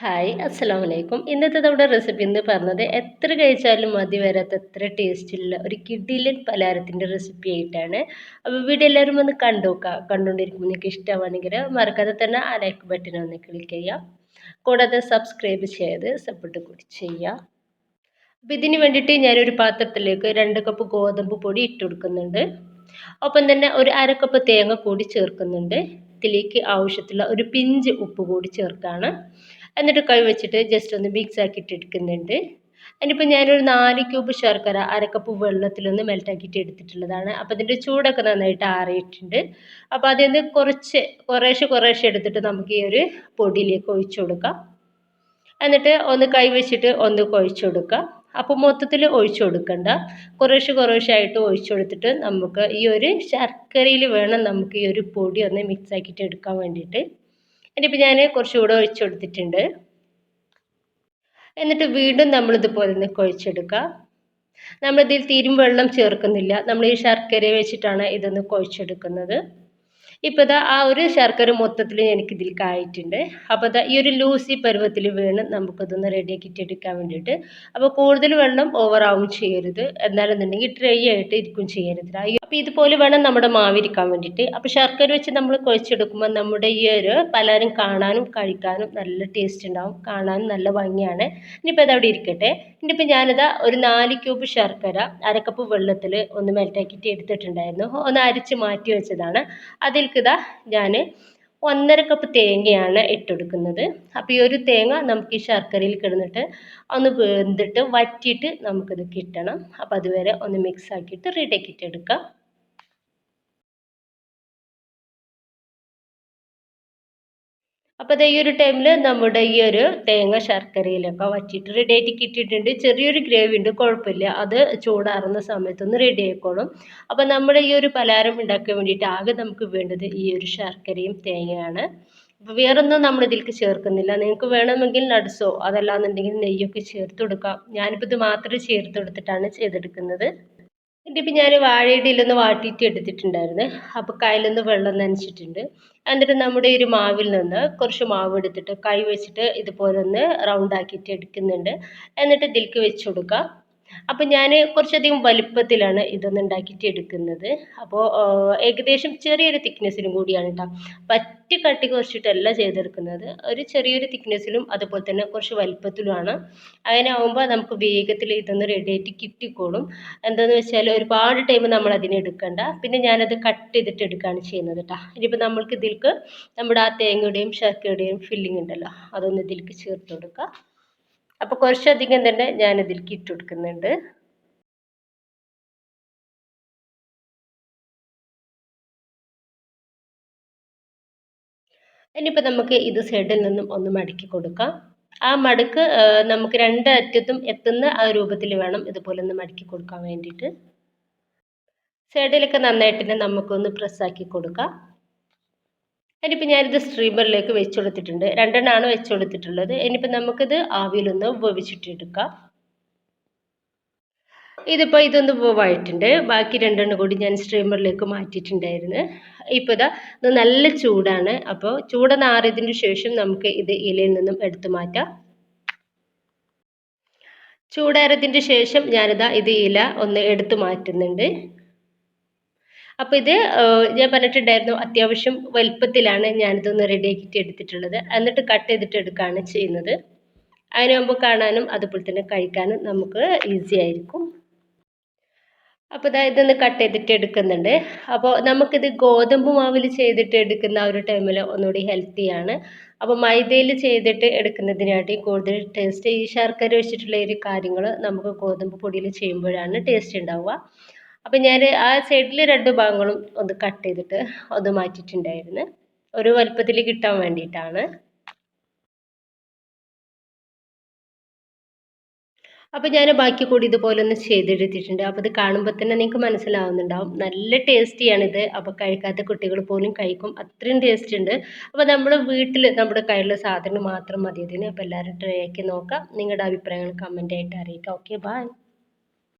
Hi അസ്സലാമു വലൈക്കും ഇന്നത്തെ നമ്മുടെ റെസിപ്പി എന്ന് പറഞ്ഞത് എത്ര കഴിച്ചാലും മതി വരാത്ത എത്ര ടേസ്റ്റുള്ള ഒരു കിഡിലൻ പലഹാരത്തിന്റെ റെസിപ്പി ആയിട്ടാണ്. അപ്പോൾ വീഡിയോ എല്ലാവരും ഒന്ന് കണ്ടുനോക്കുക കണ്ടുകൊണ്ടിരിക്കുമ്പോൾ നിങ്ങൾക്ക് ഇഷ്ടമാണെങ്കിൽ മറക്കാതെ തന്നെ ആ ലൈക്ക് ബട്ടൺ ഒന്ന് ക്ലിക്ക് ചെയ്യാം കൂടാതെ സബ്സ്ക്രൈബ് ചെയ്ത് സപ്പോർട്ട് കൂടി ചെയ്യാം അപ്പോൾ ഇതിന് വേണ്ടിയിട്ട് ഞാനൊരു പാത്രത്തിലേക്ക് രണ്ട് കപ്പ് ഗോതമ്പ് പൊടി ഇട്ട് കൊടുക്കുന്നുണ്ട്. ഒപ്പം തന്നെ ഒരു അര കപ്പ് തേങ്ങ കൂടി ചേർക്കുന്നുണ്ട്. ഇതിലേക്ക് ആവശ്യത്തിലുള്ള ഒരു പിഞ്ച് ഉപ്പ് കൂടി ചേർക്കുകയാണ്. എന്നിട്ട് കൈ വെച്ചിട്ട് ജസ്റ്റ് ഒന്ന് മിക്സ് ആക്കിയിട്ട് എടുക്കുന്നുണ്ട്. അതിനിപ്പോൾ ഞാനൊരു നാല് ക്യൂബ് ശർക്കര അരക്കപ്പ് വെള്ളത്തിലൊന്ന് മെൽറ്റാക്കിയിട്ട് എടുത്തിട്ടുള്ളതാണ്. അപ്പോൾ അതിന്റെ ചൂടൊക്കെ നന്നായിട്ട് ആറിയിട്ടുണ്ട്. അപ്പോൾ അതിൽ നിന്ന് കുറച്ച് കുറേശ്ശെ കുറേശ്ശെ എടുത്തിട്ട് നമുക്ക് ഈ ഒരു പൊടിയിലേക്ക് ഒഴിച്ചു കൊടുക്കാം. എന്നിട്ട് ഒന്ന് കൈ വെച്ചിട്ട് ഒന്ന് കുഴച്ച് കൊടുക്കാം. അപ്പോൾ മൊത്തത്തിൽ ഒഴിച്ചു കൊടുക്കണ്ട. കുറേശ്ശെ കുറേശ്ശെ ആയിട്ട് ഒഴിച്ചു കൊടുത്തിട്ട് നമുക്ക് ഈ ഒരു ശർക്കരയിൽ വേണം നമുക്ക് ഈ ഒരു പൊടി ഒന്ന് മിക്സ് ആക്കിയിട്ട് എടുക്കാൻ വേണ്ടിയിട്ട്. ഇനിയിപ്പോൾ ഞാൻ കുറച്ചുകൂടെ ഒഴിച്ചു കൊടുത്തിട്ടുണ്ട് എന്നിട്ട് വീണ്ടും നമ്മൾ നമ്മളിതുപോലെ ഒന്ന് കുഴച്ചെടുക്കുക നമ്മളിതിൽ തീരും വെള്ളം ചേർക്കുന്നില്ല. നമ്മൾ ഈ ശർക്കര വെച്ചിട്ടാണ് ഇതൊന്ന് കുഴച്ചെടുക്കുന്നത്. ഇപ്പോൾ ഇതാ ആ ഒരു ശർക്കര മൊത്തത്തിൽ എനിക്കിതിൽ കായിട്ടുണ്ട്. അപ്പോൾ ഇതാ ഈ ഒരു ലൂസി പരുവത്തിൽ വീണ് നമുക്കിതൊന്ന് റെഡിയാക്കിയിട്ട് എടുക്കാൻ വേണ്ടിയിട്ട്. അപ്പോൾ കൂടുതൽ വെള്ളം ഓവറാവും ചെയ്യരുത്. എന്നാലെന്നുണ്ടെങ്കിൽ ഡ്രൈ ആയിട്ട് ഇരിക്കും ചെയ്യരുത്. അപ്പോൾ ഇതുപോലെ വേണം നമ്മുടെ മാവിരിക്കാൻ വേണ്ടിയിട്ട്. അപ്പോൾ ശർക്കര വെച്ച് നമ്മൾ കുഴച്ചെടുക്കുമ്പോൾ നമ്മുടെ ഈ ഒരു പലരും കാണാനും കഴിക്കാനും നല്ല ടേസ്റ്റ് ഉണ്ടാവും. കാണാനും നല്ല ഭംഗിയാണ്. ഇനിയിപ്പോൾ അതവിടെ ഇരിക്കട്ടെ. ഇനിയിപ്പോൾ ഞാനിതാ ഒരു നാല് ക്യൂബ് ശർക്കര അരക്കപ്പ് വെള്ളത്തിൽ ഒന്ന് മെൽറ്റാക്കിയിട്ട് എടുത്തിട്ടുണ്ടായിരുന്നു. ഒന്ന് അരിച്ച് മാറ്റി വെച്ചതാണ്. അതിലേക്ക് ഇതാ ഞാൻ ഒന്നര കപ്പ് തേങ്ങയാണ് ഇട്ടെടുക്കുന്നത്. അപ്പോൾ ഈ ഒരു തേങ്ങ നമുക്ക് ഈ ശർക്കരയിൽ കിടന്നിട്ട് ഒന്ന് വെന്തിട്ട് വറ്റിയിട്ട് നമുക്കിത് കിട്ടണം. അപ്പോൾ അതുവരെ ഒന്ന് മിക്സ് ആക്കിയിട്ട് റെഡിയാക്കിയിട്ട് എടുക്കാം അപ്പോൾ ഈ ഒരു ടൈമിൽ നമ്മുടെ ഈ ഒരു തേങ്ങ ശർക്കരയിലൊക്കെ വച്ചിട്ട് റെഡി ആയിട്ട് കിട്ടിയിട്ടുണ്ട്. ചെറിയൊരു ഗ്രേവി ഉണ്ട് കുഴപ്പമില്ല അത് ചൂടാറുന്ന സമയത്തൊന്ന് റെഡി ആയിക്കോളും. അപ്പോൾ നമ്മുടെ ഈ ഒരു പലഹാരം ഉണ്ടാക്കാൻ വേണ്ടിയിട്ട് ആകെ നമുക്ക് വേണ്ടത് ഈ ഒരു ശർക്കരയും തേങ്ങയാണ്. അപ്പോൾ വേറൊന്നും നമ്മൾ ഇതിലേക്ക് ചേർക്കുന്നില്ല. നിങ്ങൾക്ക് വേണമെങ്കിൽ നട്സോ അതല്ലാന്നുണ്ടെങ്കിൽ നെയ്യൊക്കെ ചേർത്ത് കൊടുക്കാം. ഞാനിപ്പോൾ ഇത് മാത്രമേ ചേർത്ത് കൊടുത്തിട്ടാണ് ചെയ്തെടുക്കുന്നത്. ഇതിപ്പോൾ ഞാൻ വാഴയിടയിലൊന്ന് വാട്ടിയിട്ട് എടുത്തിട്ടുണ്ടായിരുന്നു. അപ്പോൾ കയ്യിലൊന്ന് വെള്ളം നനച്ചിട്ടുണ്ട്. എന്നിട്ട് നമ്മുടെ ഒരു മാവിൽ നിന്ന് കുറച്ച് മാവ് എടുത്തിട്ട് കൈ വെച്ചിട്ട് ഇതുപോലെ ഒന്ന് റൗണ്ട് ആക്കിയിട്ട് എടുക്കുന്നുണ്ട്. എന്നിട്ട് ഇതിലേക്ക് വെച്ച് കൊടുക്കുക അപ്പോൾ ഞാൻ കുറച്ചധികം വലിപ്പത്തിലാണ് ഇതൊന്ന് ഉണ്ടാക്കിയിട്ട് എടുക്കുന്നത്. അപ്പോൾ ഏകദേശം ചെറിയൊരു തിക്നെസ്സിലും കൂടിയാണ് കേട്ടോ പറ്റി കട്ടി കുറച്ചിട്ടല്ല ചെയ്തെടുക്കുന്നത്. ഒരു ചെറിയൊരു തിക്നെസ്സിലും അതുപോലെ തന്നെ കുറച്ച് വലിപ്പത്തിലുമാണ്. അങ്ങനെ ആകുമ്പോൾ നമുക്ക് വേഗത്തിൽ ഇതൊന്ന് റെഡിയായിട്ട് കിട്ടിക്കോളും. എന്താണെന്ന് വെച്ചാൽ ഒരുപാട് ടൈം നമ്മൾ അതിനെ എടുക്കണ്ട. പിന്നെ ഞാനത് കട്ട് ചെയ്തിട്ട് എടുക്കുകയാണ് ചെയ്യുന്നത് കേട്ടോ ഇനിയിപ്പോൾ നമ്മൾക്ക് ഇതിൽക്ക് നമ്മുടെ ആ തേങ്ങയുടെയും ശർക്കരയുടെയും ഫില്ലിംഗ് ഉണ്ടല്ലോ അതൊന്ന് ഇതിലേക്ക് ചേർത്ത് കൊടുക്കുക അപ്പോൾ കുറച്ചധികം തന്നെ ഇതിൽ ഇട്ട് കൊടുക്കുന്നുണ്ട്. ഇനിയിപ്പോൾ നമുക്ക് ഇത് സൈഡിൽ നിന്നും ഒന്ന് മടക്കി കൊടുക്കാം. ആ മടക്ക് നമുക്ക് രണ്ട് അറ്റത്തും എത്തുന്ന ആ രൂപത്തിൽ വേണം ഇതുപോലെ ഒന്ന് മടക്കി കൊടുക്കാൻ വേണ്ടിയിട്ട്. സൈഡിലൊക്കെ നന്നായിട്ട് നമുക്കൊന്ന് പ്രസ്സാക്കി കൊടുക്കാം. ഇനിയിപ്പോൾ ഞാനിത് സ്ട്രീമറിലേക്ക് വെച്ച് കൊടുത്തിട്ടുണ്ട് രണ്ടെണ്ണമാണ് വെച്ച് കൊടുത്തിട്ടുള്ളത് ഇനിയിപ്പോൾ നമുക്കിത് ആവിയിലൊന്ന് വേവിച്ചിട്ടെടുക്കാം. ഇതിപ്പോൾ ഇതൊന്ന് വേവായിട്ടുണ്ട്. ബാക്കി രണ്ടെണ്ണം കൂടി ഞാൻ സ്ട്രീമറിലേക്ക് മാറ്റിയിട്ടുണ്ടായിരുന്നു. ഇപ്പോൾ ഇതാ ഇത് നല്ല ചൂടാണ്. അപ്പോൾ ചൂടൊന്നാറിയതിന് ശേഷം നമുക്ക് ഇത് ഇലയിൽ നിന്നും എടുത്തു മാറ്റാം. ചൂടേറിയതിന്റെ ശേഷം ഞാനിതാ ഇത് ഇല ഒന്ന് എടുത്തു മാറ്റുന്നുണ്ട്. അപ്പോൾ ഇത് ഞാൻ പറഞ്ഞിട്ടുണ്ടായിരുന്നു അത്യാവശ്യം വലുപ്പത്തിലാണ് ഞാനിതൊന്ന് റെഡിയാക്കിയിട്ട് എടുത്തിട്ടുള്ളത്. എന്നിട്ട് കട്ട് ചെയ്തിട്ട് എടുക്കുകയാണ് ചെയ്യുന്നത്. അതിനാകുമ്പോൾ കാണാനും അതുപോലെ തന്നെ കഴിക്കാനും നമുക്ക് ഈസി ആയിരിക്കും. അപ്പോൾ ഇതാ ഇതൊന്ന് കട്ട് ചെയ്തിട്ട് എടുക്കുന്നുണ്ട്. അപ്പോൾ നമുക്കിത് ഗോതമ്പ് മാവിൽ ചെയ്തിട്ട് എടുക്കുന്ന ആ ഒരു ടൈമിൽ ഒന്നുകൂടി ഹെൽത്തിയാണ് അപ്പോൾ മൈദയിൽ ചെയ്തിട്ട് എടുക്കുന്നതിനായിട്ട് കൂടുതൽ ടേസ്റ്റ് ഈ ശർക്കര വെച്ചിട്ടുള്ള ഒരു കാര്യങ്ങൾ നമുക്ക് ഗോതമ്പ് പൊടിയിൽ ചെയ്യുമ്പോഴാണ് ടേസ്റ്റ് ഉണ്ടാവുക. അപ്പം ഞാൻ ആ സൈഡിൽ രണ്ട് ഭാഗങ്ങളും ഒന്ന് കട്ട് ചെയ്തിട്ട് ഒന്ന് മാറ്റിയിട്ടുണ്ടായിരുന്നു. ഒരു വലുപ്പത്തിൽ കിട്ടാൻ വേണ്ടിയിട്ടാണ്. അപ്പോൾ ഞാൻ ബാക്കി കൂടി ഇതുപോലെ ഒന്ന് ചെയ്തെടുത്തിട്ടുണ്ട്. അപ്പോൾ ഇത് കാണുമ്പോൾ തന്നെ നിങ്ങൾക്ക് മനസ്സിലാവുന്നുണ്ടാവും. നല്ല ടേസ്റ്റിയാണിത് അപ്പോൾ കഴിക്കാത്ത കുട്ടികൾ പോലും കഴിക്കും. അത്രയും ടേസ്റ്റ് ഉണ്ട്. അപ്പോൾ നമ്മൾ വീട്ടിൽ നമ്മുടെ കയ്യിലുള്ള സാധനം മാത്രം മതി ഇതിന്. അപ്പോൾ എല്ലാവരും ട്രൈ ആക്കി നോക്കാം. നിങ്ങളുടെ അഭിപ്രായങ്ങൾ കമന്റ് അറിയിക്കാം. Okay bye